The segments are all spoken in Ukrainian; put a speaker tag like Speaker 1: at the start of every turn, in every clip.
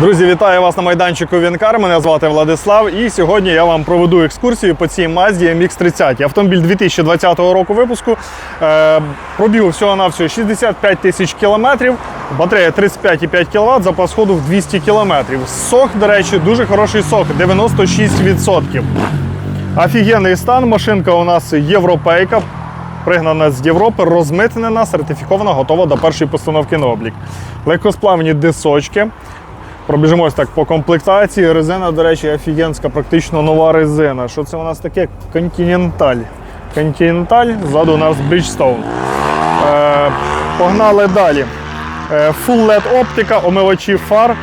Speaker 1: Друзі, вітаю вас на майданчику Вінкар. Мене звати Владислав. І сьогодні я вам проведу екскурсію по цій Mazda MX-30. Автомобіль 2020 року випуску. Е, пробігу всього на всього 65 тисяч кілометрів. Батарея 35,5 кВт, запас ходу в 200 кілометрів. Сок, до речі, дуже хороший сок 96%. Офігенний стан. Машинка у нас європейка. Пригнана з Європи, розмитнена, сертифікована, готова до першої постановки на облік. Легкосплавні дисочки. Пробіжимось так по комплектації. Резина, до речі, офігенська, практично нова резина. Що це у нас таке? Континенталь. Континенталь, ззаду у нас Bridgestone. Е, погнали далі. Е, Full LED оптика, омивачі фар,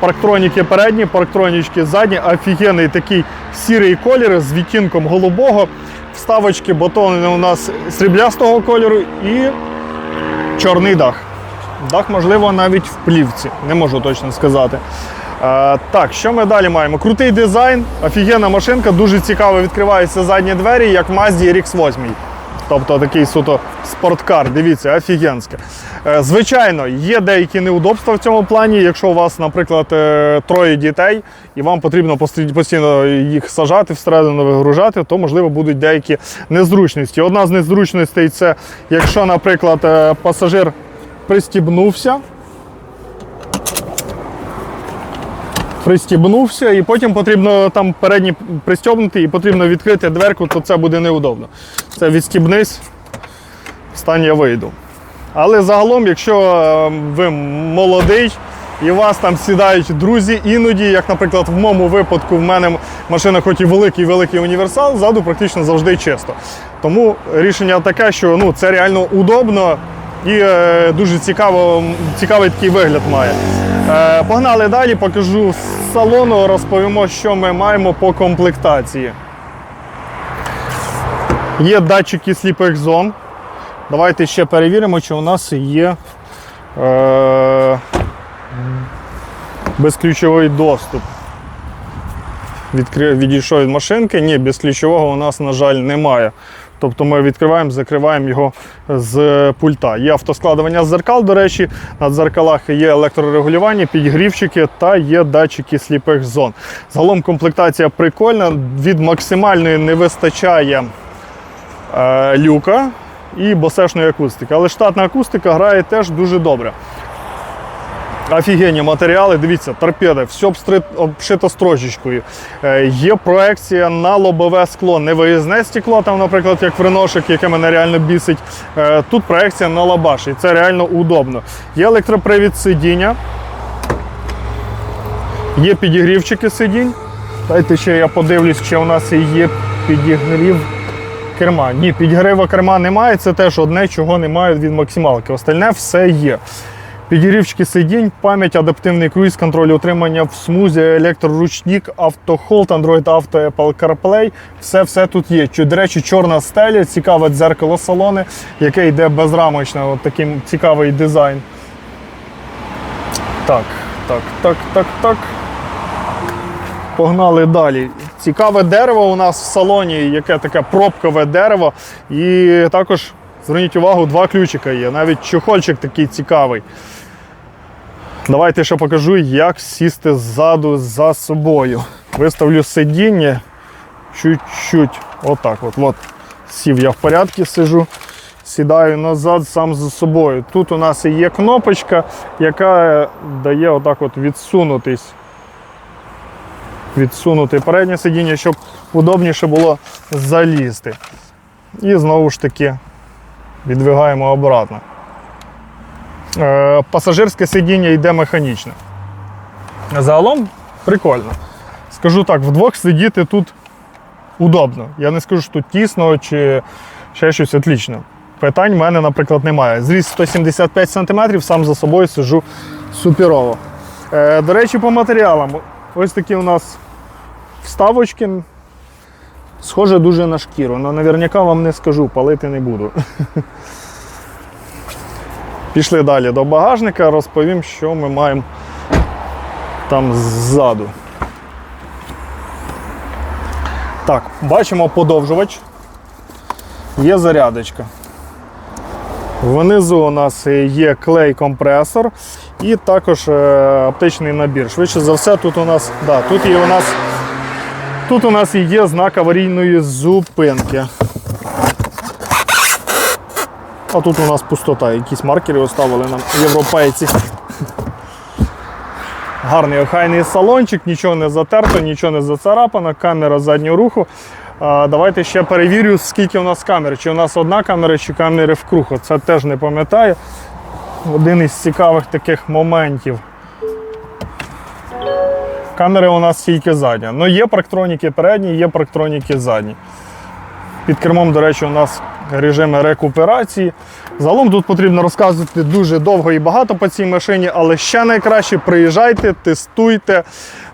Speaker 1: парктроніки передні, парктронічки задні. Офігенний такий сірий колір з відтінком голубого. Вставочки, батони у нас сріблястого кольору і чорний дах. Дах, можливо, навіть в плівці, не можу точно сказати. Е, так, що ми далі маємо? Крутий дизайн, офігенна машинка, дуже цікаво відкриваються задні двері, як в Mazda RX-8. Тобто такий суто спорткар, дивіться, офігенське. Е, звичайно, є деякі неудобства в цьому плані. Якщо у вас, наприклад, е, троє дітей і вам потрібно постійно їх сажати, всередину вигружати, то можливо будуть деякі незручності. Одна з незручностей це якщо, наприклад, е, пасажир пристібнувся. Пристібнувся, і потім потрібно там передній пристібнути і потрібно відкрити дверку, то це буде неудобно. Це відстібнись, встань я вийду. Але загалом, якщо е, ви молодий і у вас там сідають друзі, іноді, як, наприклад, в моєму випадку, в мене машина, хоч і великий великий універсал, ззаду практично завжди чисто. Тому рішення таке, що ну, це реально удобно і е, дуже цікаво, цікавий такий вигляд має. Е, погнали далі, покажу з салону, розповімо, що ми маємо по комплектації. Є датчики сліпих зон. Давайте ще перевіримо, чи у нас є е, безключовий доступ. Відкри... Відійшов від машинки. Ні, безключового у нас, на жаль, немає. Тобто ми відкриваємо, закриваємо його з пульта. Є автоскладування з зеркал, до речі, на дзеркалах є електрорегулювання, підгрівчики та є датчики сліпих зон. Загалом комплектація прикольна, від максимальної не вистачає е, люка і босешної акустики. Але штатна акустика грає теж дуже добре. Офігенні матеріали, дивіться, торпеди, все обшито строчечкою. Е, є проекція на лобове скло, не виїзне стекло, там, наприклад, як в реношик, яке мене реально бісить. Е, тут проекція на лабаш, і це реально удобно. Є електропривід сидіння, є підігрівчики сидінь. Дайте ще я подивлюсь, чи у нас є підігрів керма. Ні, підігрива керма немає, це теж одне, чого немає від максималки. Остальне все є. Підігрівчики сидінь, пам'ять, адаптивний круїз, контроль утримання в смузі, електроручник, автохолд, Android Auto, Apple CarPlay. Все все тут є. До речі, чорна стеля, цікаве дзеркало салони, яке йде безрамочне. От такий цікавий дизайн. Так, так, так, так, так. Погнали далі. Цікаве дерево у нас в салоні, яке таке пробкове дерево. І також зверніть увагу, два ключика є. Навіть чохольчик такий цікавий. Давайте ще покажу, як сісти ззаду за собою. Виставлю сидіння чуть-чуть. Отак от. от. Сів я в порядку сижу. Сідаю назад сам за собою. Тут у нас і є кнопочка, яка дає отак от відсунутись. Відсунути переднє сидіння, щоб удобніше було залізти. І знову ж таки відвигаємо обратно. Е, пасажирське сидіння йде механічне. Загалом прикольно. Скажу так, вдвох сидіти тут удобно. Я не скажу, що тут тісно чи ще щось отлично. Питань в мене, наприклад, немає. Зріст 175 см, сам за собою сижу суперово. Е, до речі, по матеріалам. Ось такі у нас вставочки. Схоже дуже на шкіру. але наверняка вам не скажу, палити не буду. Пішли далі до багажника, розповім, що ми маємо там ззаду. Так, бачимо подовжувач. Є зарядочка. Внизу у нас є клей-компресор І також е, аптечний набір. Швидше за все, тут у нас, да, тут є у нас, тут у нас є знак аварійної зупинки. А тут у нас пустота, якісь маркери оставили нам європейці. Гарний охайний салончик, нічого не затерто, нічого не зацарапано, камера заднього руху. Давайте ще перевірю, скільки у нас камер. Чи у нас одна камера, чи камери вкруг. Це теж не пам'ятаю. Один із цікавих таких моментів. Камери у нас тільки задня. Ну, є парктроніки передні, є парктроніки задні. Під кермом, до речі, у нас режими рекуперації. Загалом тут потрібно розказувати дуже довго і багато по цій машині, але ще найкраще приїжджайте, тестуйте.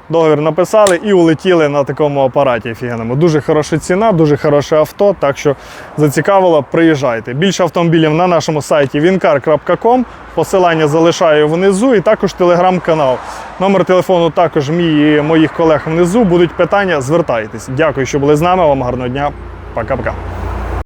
Speaker 1: Договір написали і улетіли на такому апараті офігенному. Дуже хороша ціна, дуже хороше авто. Так що зацікавило, приїжджайте. Більше автомобілів на нашому сайті wincar.com. Посилання залишаю внизу і також телеграм-канал. Номер телефону також мій і моїх колег внизу. Будуть питання, звертайтесь. Дякую, що були з нами. Вам гарного дня. 我够不够